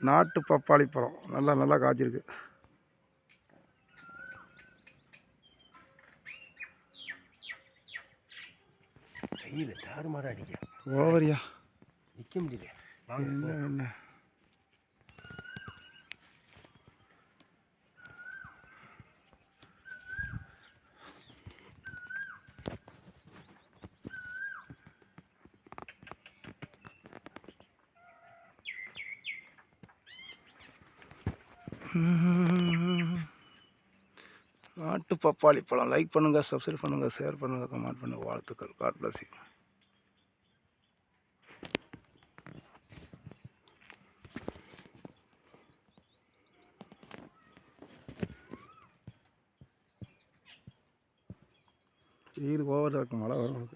நாட்டு பப்பாளி பழம். நல்லா நல்லா காய்ச்சிருக்கு. வெயில் தாறுமாற அடிக்க ஓவரியா? நிற்க முடியல. என்ன? நாட்டு பப்பாளி பழம். லைக் பண்ணுங்கள் சப்ஸ்கிரைப் பண்ணுங்கள் ஷேர் பண்ணுங்கள் கமெண்ட் பண்ணுங்கள் வாழ்த்துக்கள். காட் பிளஸ் யூ வெயில் இருக்கும் மழை வரும்.